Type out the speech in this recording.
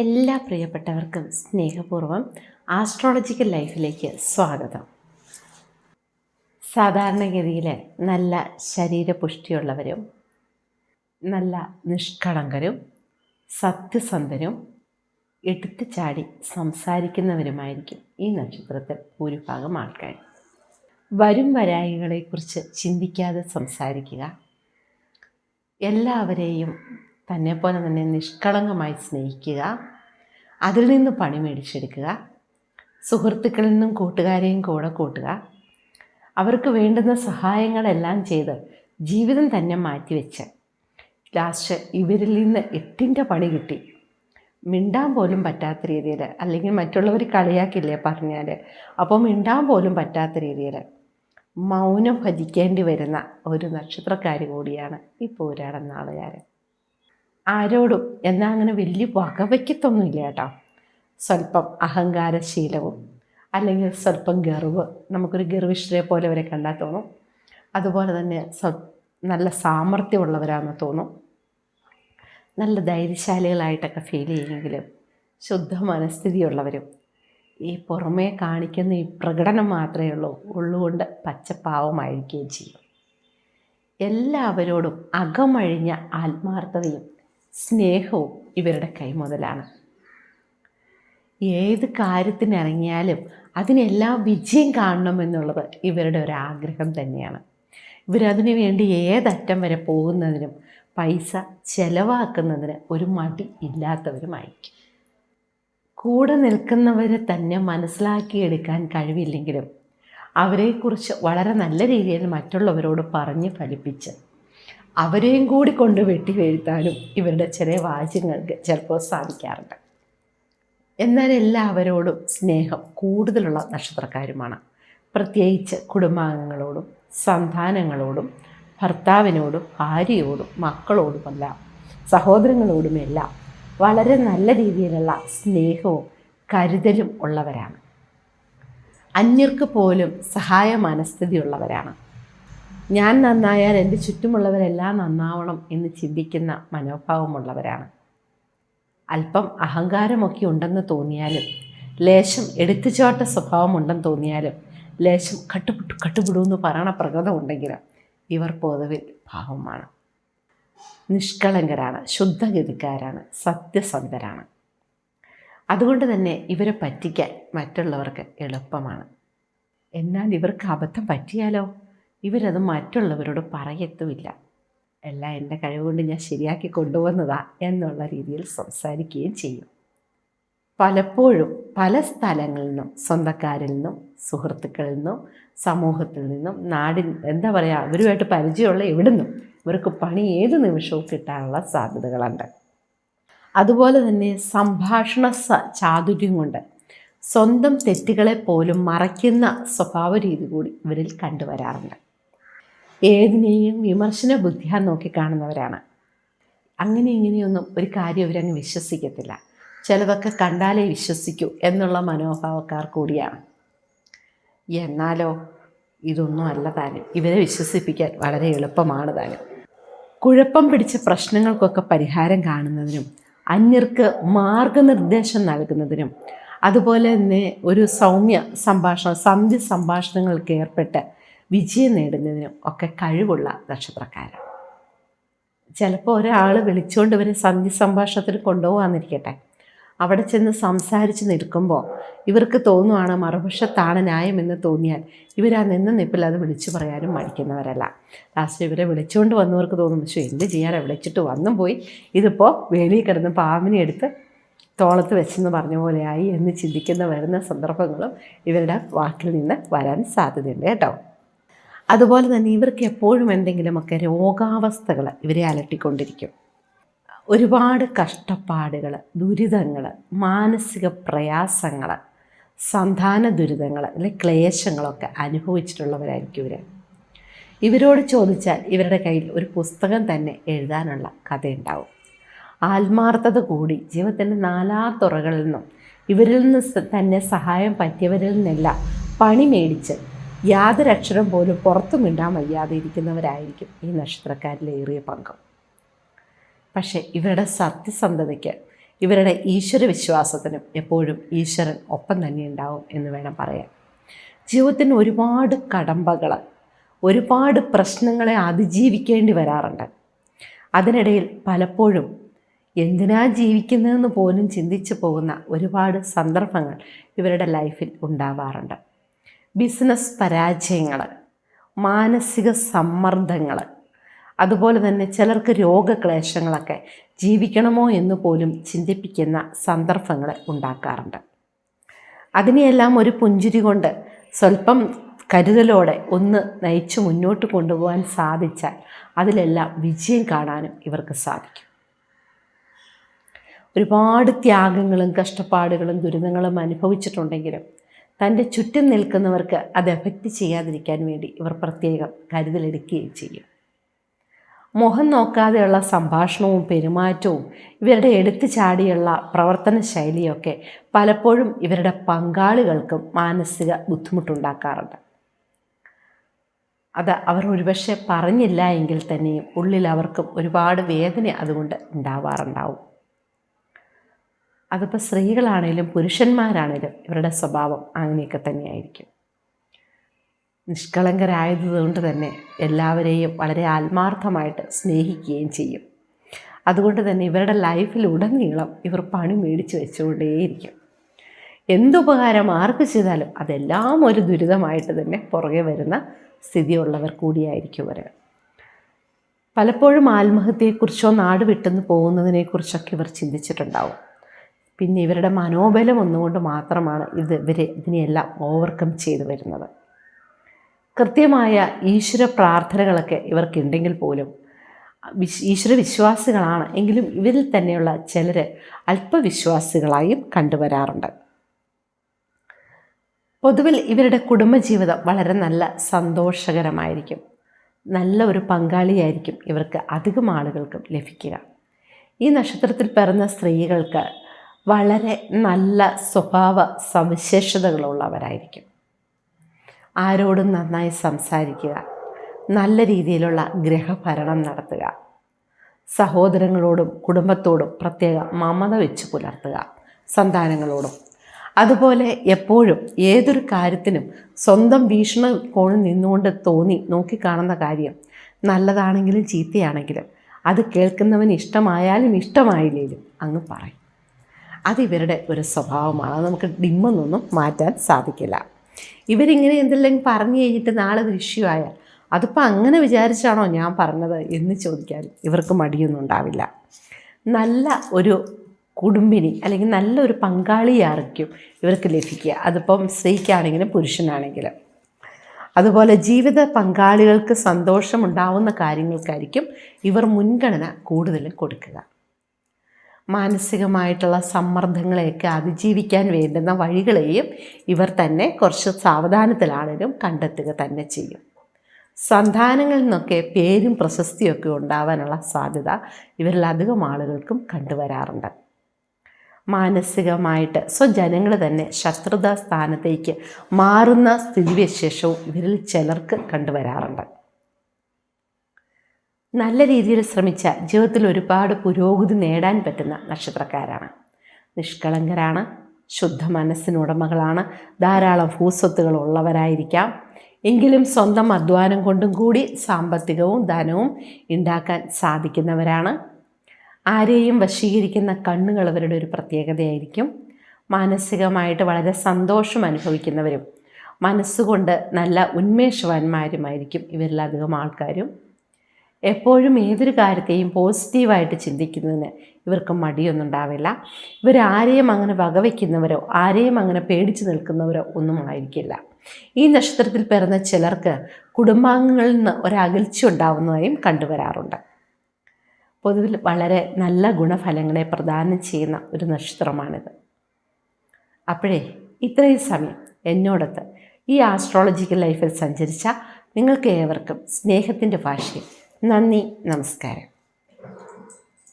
എല്ലാ പ്രിയപ്പെട്ടവർക്കും സ്നേഹപൂർവം ആസ്ട്രോളജിക്കൽ ലൈഫിലേക്ക് സ്വാഗതം. സാധാരണഗതിയിൽ നല്ല ശരീരപുഷ്ടിയുള്ളവരും നല്ല നിഷ്കളങ്കരും സത്യസന്ധരും എടുത്തു ചാടി സംസാരിക്കുന്നവരുമായിരിക്കും ഈ നക്ഷത്രത്തിൽ ഭൂരിഭാഗം ആൾക്കാർ. വരും വരായികളെക്കുറിച്ച് ചിന്തിക്കാതെ സംസാരിക്കുക എല്ലാവരെയും തന്നെ പോലെ തന്നെ നിഷ്കളങ്കമായി സ്നേഹിക്കുക അതിൽ നിന്ന് പണി മേടിച്ചെടുക്കുക സുഹൃത്തുക്കളിൽ നിന്നും കൂട്ടുകാരെയും കൂടെ കൂട്ടുക. അവർക്ക് വേണ്ടുന്ന സഹായങ്ങളെല്ലാം ചെയ്ത് ജീവിതം തന്നെ മാറ്റിവെച്ച്. ലാസ്റ്റ് ഇവരിൽ നിന്ന് എട്ടിന്റെ പണി കിട്ടി. മിണ്ടാൻ പോലും പറ്റാത്ത രീതിയിൽ അല്ലെങ്കിൽ മറ്റുള്ളവർ കളിയാക്കില്ലേ പറഞ്ഞാൽ അപ്പോൾ മിണ്ടാൻ പോലും പറ്റാത്ത രീതിയിൽ മൗനം ഭജിക്കേണ്ടി വരുന്ന ഒരു നക്ഷത്രക്കാരി കൂടിയാണ് ഈ പൂരാടൻ നാളുകാരൻ ആരോടും എന്നാൽ അങ്ങനെ വലിയ വകവയ്ക്കത്തൊന്നുമില്ല കേട്ടോ. സ്വല്പം അഹങ്കാരശീലവും അല്ലെങ്കിൽ സ്വല്പം ഗർവ് നമുക്കൊരു ഗർവിഷ്ഠരെ പോലെ അവരെ കണ്ടാൽ തോന്നും. അതുപോലെ തന്നെ സ്വ നല്ല സാമർഥ്യമുള്ളവരാണെന്ന് തോന്നും. നല്ല ധൈര്യശാലികളായിട്ടൊക്കെ ഫീൽ ചെയ്യുമെങ്കിലും ശുദ്ധ മനസ്ഥിതിയുള്ളവരും ഈ പുറമേ കാണിക്കുന്ന ഈ പ്രകടനം മാത്രമേ ഉള്ളൂ ഉള്ളുകൊണ്ട് പച്ചപ്പാവമായിരിക്കുകയും ചെയ്യും. എല്ലാവരോടും അകമഴിഞ്ഞ ആത്മാർത്ഥതയും സ്നേഹവും ഇവരുടെ കൈമുതലാണ്. ഏത് കാര്യത്തിനിറങ്ങിയാലും അതിനെല്ലാം വിജയം കാണണമെന്നുള്ളത് ഇവരുടെ ഒരു ആഗ്രഹം തന്നെയാണ്. ഇവരതിനു വേണ്ടി ഏതറ്റം വരെ പോകുന്നതിനും പൈസ ചെലവാക്കുന്നതിന് ഒരു മടി ഇല്ലാത്തവരുമായിരിക്കും. കൂടെ നിൽക്കുന്നവരെ തന്നെ മനസ്സിലാക്കിയെടുക്കാൻ കഴിവില്ലെങ്കിലും അവരെക്കുറിച്ച് വളരെ നല്ല രീതിയിൽ മറ്റുള്ളവരോട് പറഞ്ഞ് ഫലിപ്പിച്ച് അവരെയും കൂടി കൊണ്ട് വെട്ടി വീഴ്ത്താനും ഇവരുടെ ചെറിയ വാചകങ്ങൾക്ക് ചിലപ്പോൾ സാധിക്കാറുണ്ട്. എന്നാൽ എല്ലാവരോടും സ്നേഹം കൂടുതലുള്ള നക്ഷത്രക്കാരുമാണ്. പ്രത്യേകിച്ച് കുടുംബാംഗങ്ങളോടും സന്താനങ്ങളോടും ഭർത്താവിനോടും ഭാര്യയോടും മക്കളോടുമെല്ലാം സഹോദരങ്ങളോടുമെല്ലാം വളരെ നല്ല രീതിയിലുള്ള സ്നേഹവും കരുതലും ഉള്ളവരാണ്. അന്യർക്ക് പോലും സഹായ മനസ്ഥിതിയുള്ളവരാണ് ഞാൻ നന്നായാൽ എന്റെ ചുറ്റുമുള്ളവരെല്ലാം നന്നാവണം എന്ന് ചിന്തിക്കുന്ന മനോഭാവമുള്ളവരാണ്. അല്പം അഹങ്കാരമൊക്കെ ഉണ്ടെന്ന് തോന്നിയാലും ലേശം എടുത്തുചോട്ട സ്വഭാവമുണ്ടെന്ന് തോന്നിയാലും ലേശം കട്ടുപിട്ടു കട്ടുപിടൂ എന്ന് പറയണ പ്രകൃതം ഉണ്ടെങ്കിലും ഇവർ പൊതുവിൽ ഭാവമാണ് നിഷ്കളങ്കരാണ് ശുദ്ധഗതിക്കാരാണ് സത്യസന്ധരാണ്. അതുകൊണ്ട് തന്നെ ഇവരെ പറ്റിക്കാൻ മറ്റുള്ളവർക്ക് എളുപ്പമാണ്. എന്നാൽ ഇവർക്ക് അബദ്ധം പറ്റിയാലോ? ഇവരത് മറ്റുള്ളവരോട് പറയത്തുമില്ല. എല്ലാം എന്റെ കഴിവുകൊണ്ട് ഞാൻ ശരിയാക്കി കൊണ്ടുവന്നതാ എന്നുള്ള രീതിയിൽ സംസാരിക്കുകയും ചെയ്യും. പലപ്പോഴും പല സ്ഥലങ്ങളിൽ നിന്നും സ്വന്തക്കാരിൽ നിന്നും സുഹൃത്തുക്കളിൽ നിന്നും സമൂഹത്തിൽ നിന്നും നാടിൻ എന്താ പറയുക അവരുമായിട്ട് പരിചയമുള്ള എവിടെ നിന്നും ഇവർക്ക് പണി ഏത് നിമിഷവും കിട്ടാനുള്ള സാധ്യതകളുണ്ട്. അതുപോലെ തന്നെ സംഭാഷണ സ ചാതുര്യം കൊണ്ട് സ്വന്തം തെറ്റുകളെ പോലും മറയ്ക്കുന്ന സ്വഭാവ രീതി കൂടി ഇവരിൽ കണ്ടുവരാറുണ്ട്. ഏതിനെയും വിമർശന നോക്കി കാണുന്നവരാണ്. അങ്ങനെ ഇങ്ങനെയൊന്നും ഒരു കാര്യം അവരങ്ങ് വിശ്വസിക്കത്തില്ല. ചിലവൊക്കെ കണ്ടാലേ വിശ്വസിക്കൂ എന്നുള്ള മനോഭാവക്കാർ കൂടിയാണ്. എന്നാലോ ഇതൊന്നും അല്ല താനും. ഇവരെ വിശ്വസിപ്പിക്കാൻ വളരെ എളുപ്പമാണ് താനും. കുഴപ്പം പിടിച്ച പ്രശ്നങ്ങൾക്കൊക്കെ പരിഹാരം കാണുന്നതിനും അന്യർക്ക് മാർഗനിർദ്ദേശം നൽകുന്നതിനും അതുപോലെ തന്നെ ഒരു സൗമ്യ സംഭാഷണം സന്ധ്യ സംഭാഷണങ്ങൾക്ക് ഏർപ്പെട്ട് വിജയം നേടുന്നതിനും ഒക്കെ കഴിവുള്ള നക്ഷത്രക്കാരാണ്. ചിലപ്പോൾ ഒരാൾ വിളിച്ചുകൊണ്ട് ഇവരെ സന്ധി സംഭാഷണത്തിന് കൊണ്ടുപോകാന്നിരിക്കട്ടെ അവിടെ ചെന്ന് സംസാരിച്ച് നിൽക്കുമ്പോൾ ഇവർക്ക് തോന്നുവാണ് മറുപക്ഷത്താണ് ന്യായമെന്ന് തോന്നിയാൽ ഇവരാ നിന്ന് നിപ്പിൽ അത് വിളിച്ചു പറയാനും മടിക്കുന്നവരല്ല. ലാസ്റ്റ് ഇവരെ വിളിച്ചുകൊണ്ട് വന്നവർക്ക് തോന്നും പക്ഷേ എന്ത് ചെയ്യാനാണ് വിളിച്ചിട്ട് വന്നും പോയി. ഇതിപ്പോൾ വേലിയിൽ കിടന്ന് പാമ്പിനെ എടുത്ത് തോളത്ത് വെച്ചെന്ന് പറഞ്ഞ പോലെയായി എന്ന് ചിന്തിക്കുന്ന വരുന്ന സന്ദർഭങ്ങളും ഇവരുടെ വാക്കിൽ നിന്ന് വരാൻ സാധ്യതയുണ്ട് കേട്ടോ. അതുപോലെ തന്നെ ഇവർക്ക് എപ്പോഴും എന്തെങ്കിലുമൊക്കെ രോഗാവസ്ഥകൾ ഇവരെ അലട്ടിക്കൊണ്ടിരിക്കും. ഒരുപാട് കഷ്ടപ്പാടുകൾ ദുരിതങ്ങൾ മാനസിക പ്രയാസങ്ങൾ സന്താന ദുരിതങ്ങൾ അല്ലെ ക്ലേശങ്ങളൊക്കെ അനുഭവിച്ചിട്ടുള്ളവരായിരിക്കും ഇവർ ഇവരോട് ചോദിച്ചാൽ ഇവരുടെ കയ്യിൽ ഒരു പുസ്തകം തന്നെ എഴുതാനുള്ള കഥയുണ്ടാവും. ആത്മാർത്ഥത കൂടി ജീവിതത്തിന്റെ നാലാ തുറകളിൽ നിന്നും ഇവരിൽ നിന്ന് തന്നെ സഹായം പറ്റിയവരിൽ നിന്നെല്ലാം പണി മേടിച്ച് യാതൊരു അക്ഷരം പോലും പുറത്തു മിണ്ടാൻ വയ്യാതെ ഇരിക്കുന്നവരായിരിക്കും ഈ നക്ഷത്രക്കാരിലെ ഏറിയ പങ്കം. പക്ഷേ ഇവരുടെ സത്യസന്ധതയ്ക്ക് ഇവരുടെ ഈശ്വര വിശ്വാസത്തിനും എപ്പോഴും ഈശ്വരൻ ഒപ്പം തന്നെ ഉണ്ടാവും എന്ന് വേണം പറയാൻ. ജീവിതത്തിന് ഒരുപാട് കടമ്പകൾ ഒരുപാട് പ്രശ്നങ്ങളെ അതിജീവിക്കേണ്ടി വരാറുണ്ട്. അതിനിടയിൽ പലപ്പോഴും എന്തിനാ ജീവിക്കുന്നതെന്ന് പോലും ചിന്തിച്ചു പോകുന്ന ഒരുപാട് സന്ദർഭങ്ങൾ ഇവരുടെ ലൈഫിൽ ഉണ്ടാവാറുണ്ട്. ബിസിനസ് പരാജയങ്ങൾ മാനസിക സമ്മർദ്ദങ്ങൾ അതുപോലെ തന്നെ ചിലർക്ക് രോഗക്ലേശങ്ങളൊക്കെ ജീവിക്കണമോ എന്ന് പോലും ചിന്തിപ്പിക്കുന്ന സന്ദർഭങ്ങൾ ഉണ്ടാക്കാറുണ്ട്. അതിനെയെല്ലാം ഒരു പുഞ്ചിരി കൊണ്ട് സ്വല്പം കരുതലോടെ ഒന്ന് നയിച്ച് മുന്നോട്ട് കൊണ്ടുപോകാൻ സാധിച്ചാൽ അതിലെല്ലാം വിജയം കാണാനും ഇവർക്ക് സാധിക്കും. ഒരുപാട് ത്യാഗങ്ങളും കഷ്ടപ്പാടുകളും ദുരിതങ്ങളും അനുഭവിച്ചിട്ടുണ്ടെങ്കിലും തന്റെ ചുറ്റും നിൽക്കുന്നവർക്ക് അത് എഫക്റ്റ് ചെയ്യാതിരിക്കാൻ വേണ്ടി ഇവർ പ്രത്യേകം കരുതലെടുക്കുകയും ചെയ്യും. മുഖം നോക്കാതെയുള്ള സംഭാഷണവും പെരുമാറ്റവും ഇവരുടെ എടുത്തു ചാടിയുള്ള പ്രവർത്തന ശൈലിയൊക്കെ പലപ്പോഴും ഇവരുടെ പങ്കാളികൾക്കും മാനസിക ബുദ്ധിമുട്ടുണ്ടാക്കാറുണ്ട്. അത് അവർ ഒരുപക്ഷെ പറഞ്ഞില്ല എങ്കിൽ തന്നെയും ഉള്ളിൽ അവർക്കും ഒരുപാട് വേദന അതുകൊണ്ട് ഉണ്ടാവാറുണ്ടാവും. അതിപ്പോൾ സ്ത്രീകളാണേലും പുരുഷന്മാരാണേലും ഇവരുടെ സ്വഭാവം അങ്ങനെയൊക്കെ തന്നെയായിരിക്കും. നിഷ്കളങ്കരായതുകൊണ്ട് തന്നെ എല്ലാവരെയും വളരെ ആത്മാർത്ഥമായിട്ട് സ്നേഹിക്കുകയും ചെയ്യും. അതുകൊണ്ട് തന്നെ ഇവരുടെ ലൈഫിലുടനീളം ഇവർ പണി മേടിച്ച് വെച്ചുകൊണ്ടേയിരിക്കും. എന്തുപകാരം ആർക്ക് ചെയ്താലും അതെല്ലാം ഒരു ദുരിതമായിട്ട് തന്നെ പുറകെ വരുന്ന സ്ഥിതിയുള്ളവർ കൂടിയായിരിക്കും ഇവർ പലപ്പോഴും ആത്മഹത്യയെക്കുറിച്ചോ നാട് വിട്ടെന്ന് പോകുന്നതിനെക്കുറിച്ചൊക്കെ ഇവർ ചിന്തിച്ചിട്ടുണ്ടാവും. പിന്നെ ഇവരുടെ മനോബലം ഒന്നുകൊണ്ട് മാത്രമാണ് ഇത് ഇവർ ഇതിനെയെല്ലാം ഓവർകം ചെയ്തു വരുന്നത്. കൃത്യമായ ഈശ്വര പ്രാർത്ഥനകളൊക്കെ ഇവർക്കുണ്ടെങ്കിൽ പോലും വിശ് ഈശ്വര വിശ്വാസികളാണ് എങ്കിലും ഇവരിൽ തന്നെയുള്ള ചിലർ അല്പവിശ്വാസികളായും കണ്ടുവരാറുണ്ട്. പൊതുവിൽ ഇവരുടെ കുടുംബജീവിതം വളരെ നല്ല സന്തോഷകരമായിരിക്കും. നല്ല ഒരു പങ്കാളിയായിരിക്കും ഇവർക്ക് അധികം ആളുകൾക്കും ലഭിക്കുക. ഈ നക്ഷത്രത്തിൽ പിറന്ന സ്ത്രീകൾക്ക് വളരെ നല്ല സ്വഭാവ സവിശേഷതകളുള്ളവരായിരിക്കും. ആരോടും നന്നായി സംസാരിക്കുക നല്ല രീതിയിലുള്ള ഗ്രഹഭരണം നടത്തുക സഹോദരങ്ങളോടും കുടുംബത്തോടും പ്രത്യേക മമത വെച്ച് പുലർത്തുക സന്താനങ്ങളോടും. അതുപോലെ എപ്പോഴും ഏതൊരു കാര്യത്തിനും സ്വന്തം ഭീഷണ കോണിൽ നിന്നുകൊണ്ട് തോന്നി നോക്കിക്കാണുന്ന കാര്യം നല്ലതാണെങ്കിലും ചീത്തയാണെങ്കിലും അത് കേൾക്കുന്നവന് ഇഷ്ടമായാലും ഇഷ്ടമായില്ലേലും അങ്ങ് പറയും. അതിവരുടെ ഒരു സ്വഭാവമാണ്. അത് നമുക്ക് ഡിമ്മെന്നൊന്നും മാറ്റാൻ സാധിക്കില്ല. ഇവരിങ്ങനെ എന്തെല്ലാം പറഞ്ഞു കഴിഞ്ഞിട്ട് നാളെ ഒരു ഇഷ്യൂ ആയാൽ അതിപ്പോൾ അങ്ങനെ വിചാരിച്ചാണോ ഞാൻ പറഞ്ഞത് എന്ന് ചോദിക്കാൻ ഇവർക്ക് മടിയൊന്നും ഉണ്ടാവില്ല. നല്ല ഒരു കുടുംബിനി അല്ലെങ്കിൽ നല്ലൊരു പങ്കാളിയായിരിക്കും ഇവർക്ക് ലഭിക്കുക. അതിപ്പം സ്ത്രീക്കാണെങ്കിലും പുരുഷനാണെങ്കിലും. അതുപോലെ ജീവിത പങ്കാളികൾക്ക് സന്തോഷമുണ്ടാവുന്ന കാര്യങ്ങൾക്കായിരിക്കും ഇവർ മുൻഗണന കൂടുതലും കൊടുക്കുക. മാനസികമായിട്ടുള്ള സമ്മർദ്ദങ്ങളെയൊക്കെ അതിജീവിക്കാൻ വേണ്ടുന്ന വഴികളെയും ഇവർ തന്നെ കുറച്ച് സാവധാനത്തിലാണെങ്കിലും കണ്ടെത്തുക തന്നെ ചെയ്യും. സന്താനങ്ങളിൽ നിന്നൊക്കെ പേരും പ്രശസ്തിയൊക്കെ ഉണ്ടാവാനുള്ള സാധ്യത ഇവരിൽ അധികം ആളുകൾക്കും കണ്ടുവരാറുണ്ട്. മാനസികമായിട്ട് സ്വജനങ്ങൾ തന്നെ ശത്രുതാ സ്ഥാനത്തേക്ക് മാറുന്ന സ്ഥിതിവിശേഷവും ഇവരിൽ ചിലർക്ക് കണ്ടുവരാറുണ്ട്. നല്ല രീതിയിൽ ശ്രമിച്ച ജീവിതത്തിൽ ഒരുപാട് പുരോഗതി നേടാൻ പറ്റുന്ന നക്ഷത്രക്കാരാണ്. നിഷ്കളങ്കരാണ് ശുദ്ധ മനസ്സിനുടമകളാണ് ധാരാളം ഭൂസ്വത്തുകൾ ഉള്ളവരായിരിക്കാം. എങ്കിലും സ്വന്തം അധ്വാനം കൊണ്ടും കൂടി സാമ്പത്തികവും ധനവും ഉണ്ടാക്കാൻ സാധിക്കുന്നവരാണ്. ആരെയും വശീകരിക്കുന്ന കണ്ണുകൾ അവരുടെ ഒരു പ്രത്യേകതയായിരിക്കും. മാനസികമായിട്ട് വളരെ സന്തോഷം അനുഭവിക്കുന്നവരും മനസ്സുകൊണ്ട് നല്ല ഉന്മേഷവാന്മാരുമായിരിക്കും ഇവരിലധികം ആൾക്കാരും. എപ്പോഴും ഏതൊരു കാര്യത്തെയും പോസിറ്റീവായിട്ട് ചിന്തിക്കുന്നതിന് ഇവർക്ക് മടിയൊന്നും ഉണ്ടാവില്ല. ഇവരാരെയും അങ്ങനെ വകവയ്ക്കുന്നവരോ ആരെയും അങ്ങനെ പേടിച്ചു നിൽക്കുന്നവരോ ഒന്നും ആയിരിക്കില്ല. ഈ നക്ഷത്രത്തിൽ പിറന്ന ചിലർക്ക് കുടുംബാംഗങ്ങളിൽ നിന്ന് ഒരകൽച്ച ഉണ്ടാവുന്നതായും കണ്ടുവരാറുണ്ട്. പൊതുവിൽ വളരെ നല്ല ഗുണഫലങ്ങളെ പ്രദാനം ചെയ്യുന്ന ഒരു നക്ഷത്രമാണിത്. അപ്പോഴേ ഇത്രയും സമയം എന്നോടൊത്ത് ഈ ആസ്ട്രോളജിക്കൽ ലൈഫിൽ സഞ്ചരിച്ച നിങ്ങൾക്ക് ഏവർക്കും സ്നേഹത്തിന്റെ ഭാഷയിൽ നന്ദി നമസ്കാരം.